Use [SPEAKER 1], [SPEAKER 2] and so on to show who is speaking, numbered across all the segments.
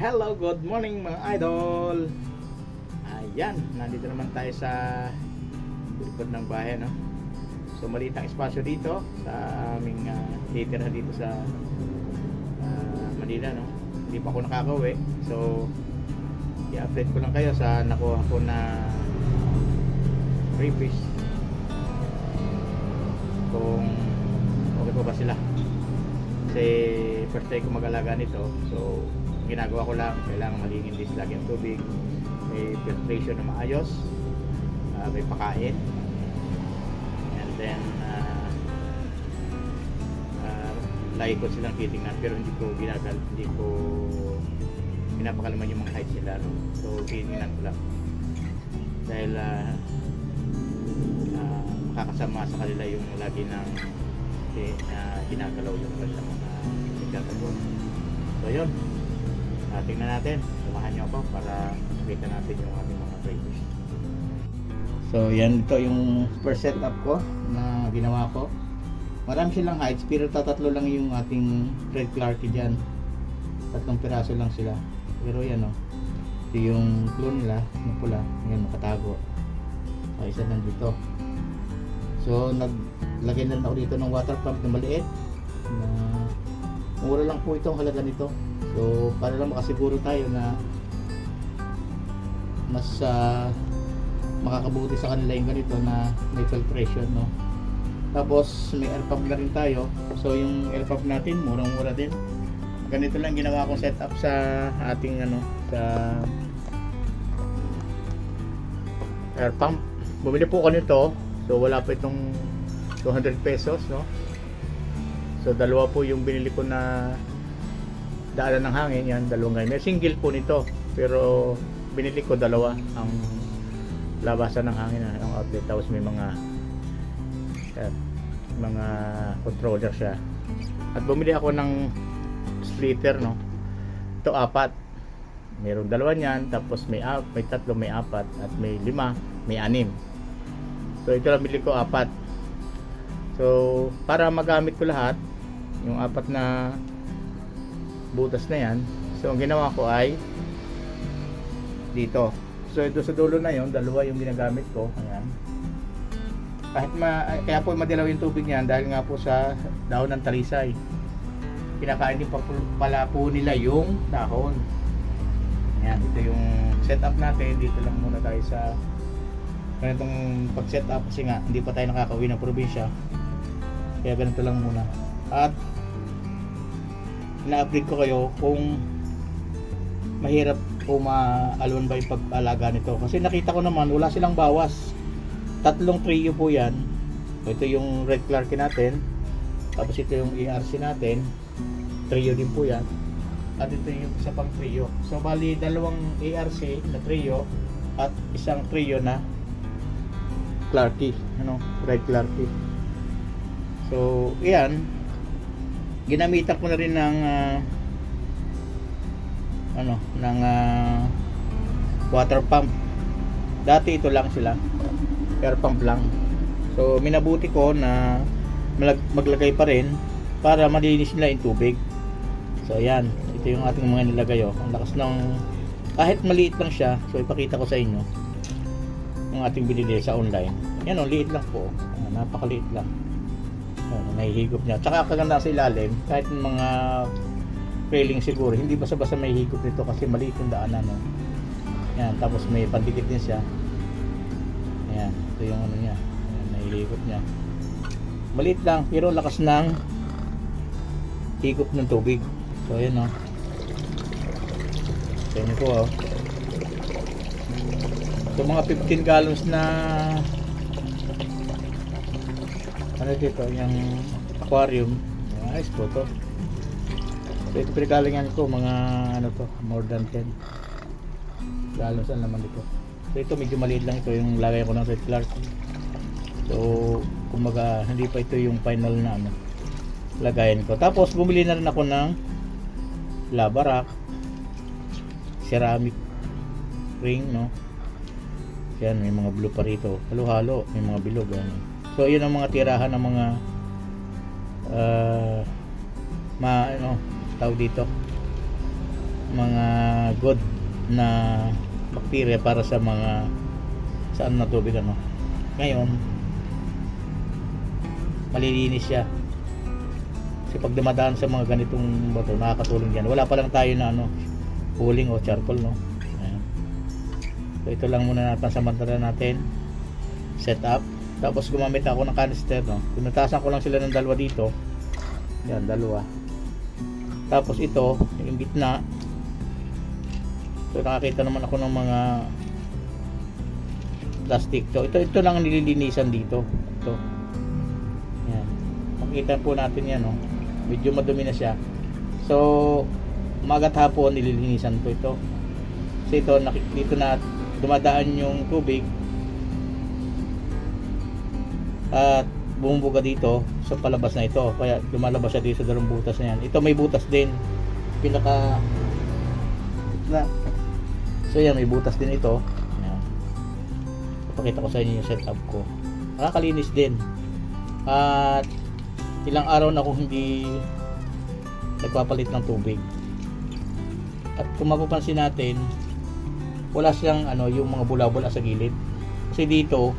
[SPEAKER 1] Good morning mga idol! Ayan, nandito naman tayo sa likod ng bahay, no? So maliit ang espasyo dito sa aming uh, titira dito sa ah, Manila, no? Hindi pa ako nakakauwi. So, i-update ko lang kayo sa nakuha ko na free fish. Kung okay pa ba sila. Kasi first time ko mag-alaga nito. So, ginagawa ko lang, kailangan malinis din lagi ang tubig. May filtration na maayos. ah, may pakain. And then, uh, uh, lagi ko silang titingnan pero hindi ko ginagal, hindi ko pinapakalaman yung mga height nila. No? So, titingnan ko lang. Dahil ah, ah, makakasama sa kanila yung lagi ng eh, na ginagalaw yung kanilang mga nagkakaroon. So yun, uh, tingnan natin. Samahan niyo ako para makita natin yung ating mga trailers. So yan, ito yung first setup ko na ginawa ko. Marami silang heights pero tatatlo lang yung ating red clarky dyan. Tatlong piraso lang sila. Pero yan o. ito yung clone nila na pula. Yan, nakatago. So, isa lang dito. So, naglagay na rin ako dito ng water pump na maliit. Na mura lang po itong halaga nito. So, para lang makasiguro tayo na mas ah, makakabuti sa kanila yung ganito na may filtration, no? Tapos, may air pump na rin tayo. So, yung air pump natin, murang-mura din. Ganito lang ginawa kong setup sa ating ano, sa air pump. Bumili po ako nito. So wala pa itong 200 pesos, no? So dalawa po yung binili ko na daanan ng hangin, yan, dalawang ganyan. May single po nito, pero binili ko dalawa ang labasan ng hangin, ah, ang outlet. Tapos may mga yan, mga controller siya. At bumili ako ng splitter, no? Ito apat. Meron dalawa niyan, tapos may may tatlo, may apat, at may lima, may anim. So ito lang bili ko apat. So para magamit ko lahat, yung apat na butas na yan, so ang ginawa ko ay dito. So ito sa dulo na yon, dalawa yung ginagamit ko. Ayan. Kahit ma kaya po madilaw yung tubig niyan dahil nga po sa dahon ng talisay. Kinakain din pala po nila yung dahon. Ayan, ito yung setup natin. Dito lang muna tayo sa ganitong pag-set up kasi nga hindi pa tayo nakakauwi ng probinsya. Kaya ganito lang muna. At ina-update ko kayo kung mahirap o maalwan ba yung pag-alaga nito. Kasi nakita ko naman wala silang bawas. Tatlong trio po yan. Ito yung red clarky natin. Tapos ito yung ERC natin. Trio din po yan. At ito yung isa pang trio. So bali dalawang ERC na trio at isang trio na Clarky, ano, Red Clarky. So, iyan, ginamitan ko na rin ng ah, ano, ng ah, water pump. Dati ito lang sila, air pump lang. So, minabuti ko na maglagay pa rin para malinis nila yung tubig. So, ayan, ito yung ating mga nilagay oh. Ang lakas ng kahit maliit lang siya, so ipakita ko sa inyo yung ating binili sa online. Yan o, liit lang po. Ah, napakaliit lang. Yan, nahihigop niya. Tsaka kaganda sa ilalim, kahit mga railing siguro, hindi basta-basta may higop nito kasi maliit yung daanan. No? Yan, tapos may pandikit din siya. Yan, ito yung ano niya. Yan, nahihigop niya. Maliit lang, pero lakas ng higop ng tubig. So, ayan o. Inyo po o. So mga 15 gallons na ano dito, yung aquarium. Ayos po to. So ito pinagalingan ko mga ano to, more than 10 gallons ang laman dito. So ito medyo maliit lang ito yung lagay ko ng red clark. So kumbaga hindi pa ito yung final na ano lagayan ko. Tapos bumili na rin ako ng lava rock ceramic ring no yan, may mga blue pa rito. Halo-halo, may mga bilog. Ano. So, yun ang mga tirahan ng mga uh, ma, ano, tawag dito. mga good na bacteria para sa mga saan na tubig ano. Ngayon, malilinis siya. Kasi pag dumadaan sa mga ganitong bato, nakakatulong yan. Wala pa lang tayo na ano, huling o charcoal, no? So, ito lang muna natin samantala natin. Set up. Tapos gumamit ako ng canister, no? Pinatasan ko lang sila ng dalawa dito. Yan, dalawa. Tapos ito, yung gitna. So, nakakita naman ako ng mga plastic to. Ito, ito lang ang nililinisan dito. Ito. Yan. Makita po natin yan, no? Medyo madumi na siya. So, umagat hapon, nililinisan ko ito. Kasi ito, nakik- dito na dumadaan yung tubig. At bumubuga dito sa palabas na ito. Kaya lumalabas siya dito sa dalawang butas na yan. Ito may butas din. Pinaka na. So yan, may butas din ito. Yan. Papakita ko sa inyo yung setup ko. Nakakalinis din. At ilang araw na ako hindi nagpapalit ng tubig. At kung mapapansin natin, wala siyang ano, yung mga bula-bula sa gilid. Kasi dito,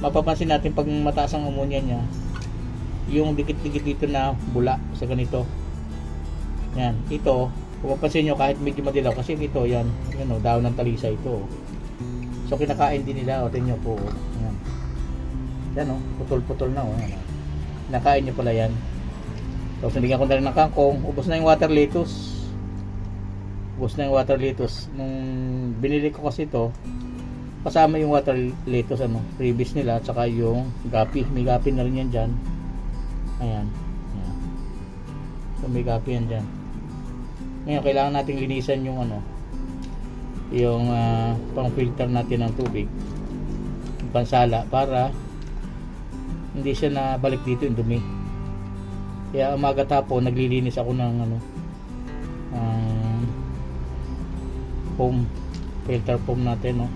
[SPEAKER 1] mapapansin natin pag mataas ang ammonia niya, yung dikit-dikit dito na bula sa ganito. Yan, ito, kung mapapansin nyo kahit medyo madilaw, kasi ito, yan, yan o, daon ng talisa ito. So, kinakain din nila, o, tingnan nyo po, yan. Yan o, putol-putol na o, yan. Nakain nyo pala yan. Tapos nabigyan ko na rin ng kangkong, ubos na yung water lettuce. Ubos na yung water lettuce. Nung binili ko kasi ito, kasama yung water lettuce ano, previous nila at saka yung gapi. May gapi na rin yan dyan. Ayan. Ayan. So may gapi yan dyan. Ngayon, kailangan nating linisan yung ano, yung ah, pang-filter natin ng tubig. Pansala para hindi siya nabalik dito yung dumi. Kaya umaga tapo, naglilinis ako ng ano, foam, filter foam natin, no.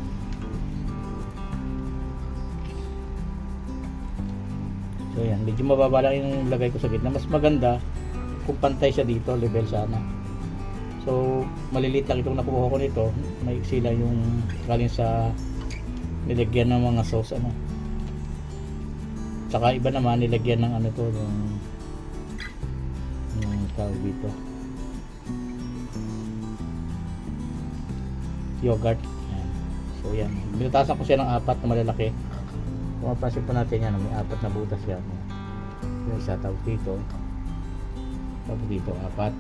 [SPEAKER 1] So yan, medyo mababa lang yung lagay ko sa gitna. Mas maganda kung pantay siya dito, level sana. So, maliliit lang itong nakuha ko nito. May sila yung galing sa nilagyan ng mga sauce, ano. Tsaka iba naman nilagyan ng ano to, yung yung tawag dito. Yogurt. Yan. So yan. Binutasan ko siya ng apat na malalaki. Kung mapansin po natin yan, may apat na butas yan. Yung isa tawag dito. Tapos dito, apat.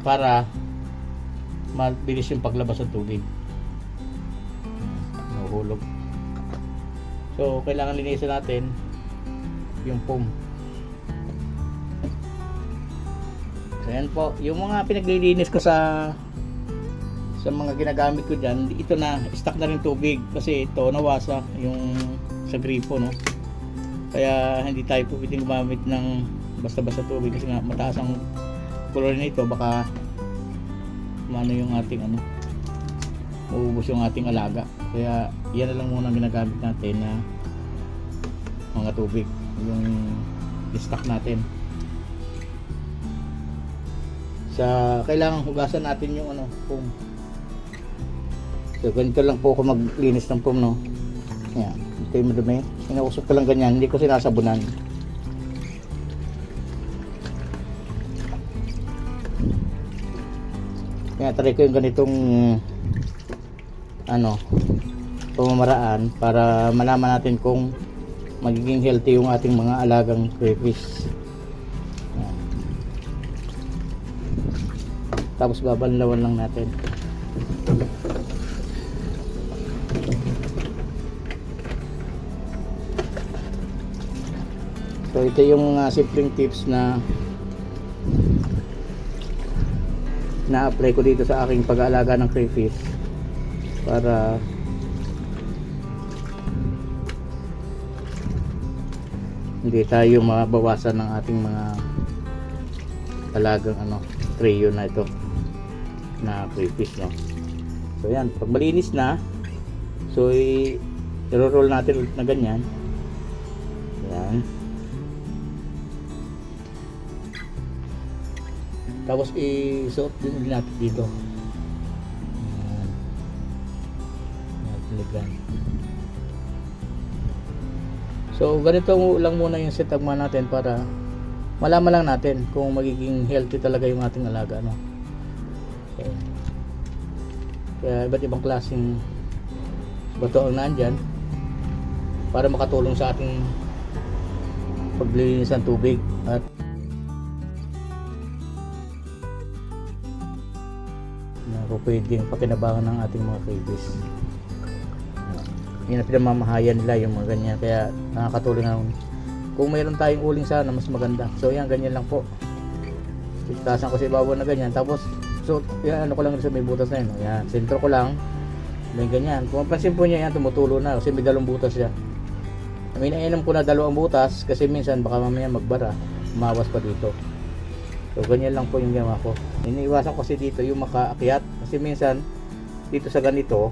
[SPEAKER 1] Para mabilis yung paglabas ng tubig. Nahuhulog. So, kailangan linisin natin yung foam. So, yan po. Yung mga pinaglilinis ko sa sa mga ginagamit ko dyan, ito na, stock na rin tubig kasi ito nawasa yung sa gripo, no? Kaya hindi tayo pwedeng gumamit ng basta-basta tubig kasi nga mataas ang chlorine nito. Baka mano yung ating ano maubos yung ating alaga. Kaya yan na lang muna ang ginagamit natin na mga tubig yung stock natin. Sa kailangan hugasan natin yung ano foam so ganito lang po ako maglinis ng foam no? Yan ito yung madumi. Inausap ko lang ganyan. Hindi ko sinasabunan. Kaya try ko yung ganitong ano pamamaraan para malaman natin kung magiging healthy yung ating mga alagang crayfish. Tapos babanlawan lang natin so ito yung mga simpleng tips na na-apply ko dito sa aking pag-aalaga ng crayfish para hindi tayo mabawasan ng ating mga alagang ano trio na ito na crayfish no? So yan. Pag malinis na so i-roll natin ulit na ganyan. Yan Tapos isuot din ulit natin dito. Ayan. So, ganito lang muna yung setup mo natin para malaman lang natin kung magiging healthy talaga yung ating alaga. No? Okay. Kaya iba't ibang klaseng bato ang nandyan para makatulong sa ating paglilinis ng tubig at po pwedeng pakinabangan ng ating mga babies. Yun ang pinamamahayan nila yung mga ganyan. Kaya nakakatulong na kung mayroon tayong uling sana mas maganda. So yan, ganyan lang po. Titasan ko sa ibabaw na ganyan. Tapos, so, yan, ano ko lang sa may butas na yun. Yan, sentro ko lang. May ganyan. Kung mapansin po niya yan, tumutulo na. Kasi may dalawang butas siya. May nainom ko na dalawang butas kasi minsan baka mamaya magbara. Mawas pa dito. So, ganyan lang po yung ginawa ko. Iniiwasan ko kasi dito yung makaakyat. Kasi minsan, dito sa ganito,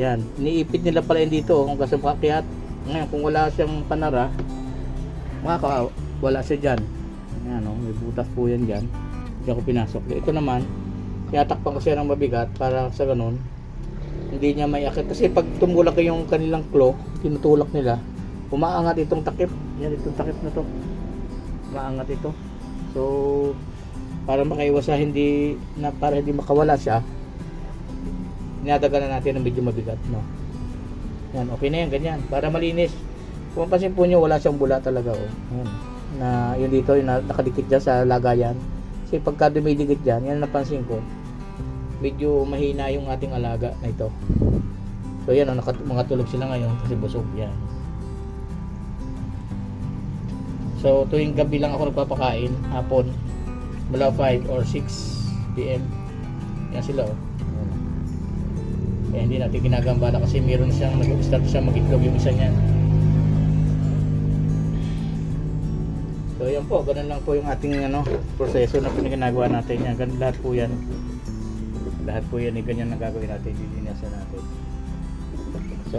[SPEAKER 1] yan, iniipit nila pala yun dito kung kasi makaakyat. Ngayon, kung wala siyang panara, makaka wala siya dyan. Yan, no? may butas po yan dyan. Hindi ako pinasok. Ito naman, tinatakpan ko siya ng mabigat para sa ganun, hindi niya may akit. Kasi pag tumulak yung kanilang claw, tinutulak nila, umaangat itong takip. Yan, itong takip na to. Umaangat ito. So, para makaiwas sa hindi, na, para hindi makawala siya, dinadagan na natin ng medyo mabigat, no? Yan, okay na yan, ganyan. Para malinis. Kung mapansin po nyo, wala siyang bula talaga, oh. Yan. Na, yun dito, yung na- nakadikit dyan sa lagayan. Kasi pagka dumidikit dyan, yan napansin ko. Medyo mahina yung ating alaga na ito. So yan, oh, nakat- mga tulog sila ngayon kasi busog yan. So tuwing gabi lang ako nagpapakain, hapon, mula 5 or 6 p.m. Yan sila oh. Kaya hindi natin ginagambala kasi meron siyang nag-start siya mag-itlog yung isa niyan. So yan po, ganun lang po yung ating ano, proseso na pinaginagawa natin yan. Ganun lahat po yan. Lahat po yan, eh, ganyan ang gagawin natin, lilinisan natin. So,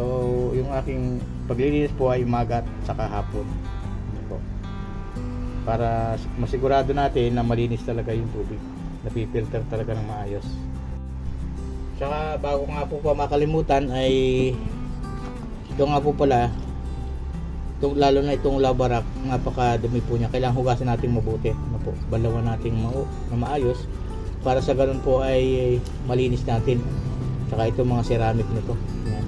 [SPEAKER 1] yung aking paglilinis po ay umaga at saka hapon. Para masigurado natin na malinis talaga yung tubig. Napipilter talaga ng maayos. Tsaka bago nga po pa makalimutan ay ito nga po pala itong, lalo na itong labarak napakadumi po niya. Kailangan hugasan natin mabuti. Ano po, balawan natin mau, na maayos. Para sa ganun po ay malinis natin. Tsaka itong mga ceramic nito. Yan.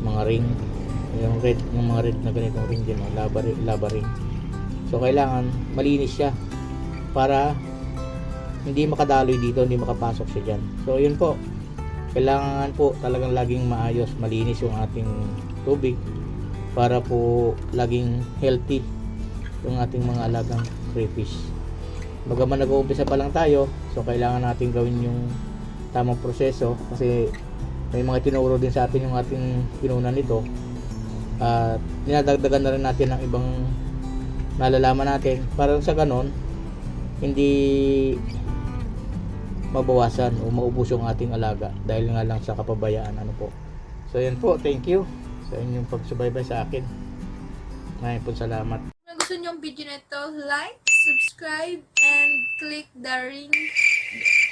[SPEAKER 1] mga ring. Yung red yung mga red na ganitong ring din lava ring so kailangan malinis siya para hindi makadaloy dito hindi makapasok siya dyan so yun po kailangan po talagang laging maayos malinis yung ating tubig para po laging healthy yung ating mga alagang crayfish. Bagaman nag-uumpisa pa lang tayo, so kailangan natin gawin yung tamang proseso kasi may mga tinuro din sa atin yung ating pinunan nito. At dinadagdagan na rin natin ng ibang nalalaman natin para sa ganon hindi mabawasan o maubos yung ating alaga dahil nga lang sa kapabayaan ano po. So yan po, thank you sa inyong pagsubaybay sa akin. Maraming po salamat.
[SPEAKER 2] Kung gusto niyo ang video na ito, like, subscribe, and click the ring.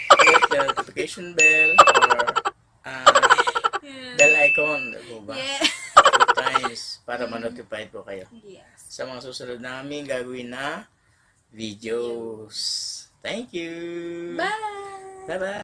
[SPEAKER 1] Click the notification bell or uh,
[SPEAKER 2] Yeah.
[SPEAKER 1] bell icon po ba?
[SPEAKER 2] Yeah.
[SPEAKER 1] Times para ma-notify po kayo
[SPEAKER 2] Yes.
[SPEAKER 1] sa mga susunod namin gagawin na videos. Thank you!
[SPEAKER 2] Bye!
[SPEAKER 1] Bye-bye!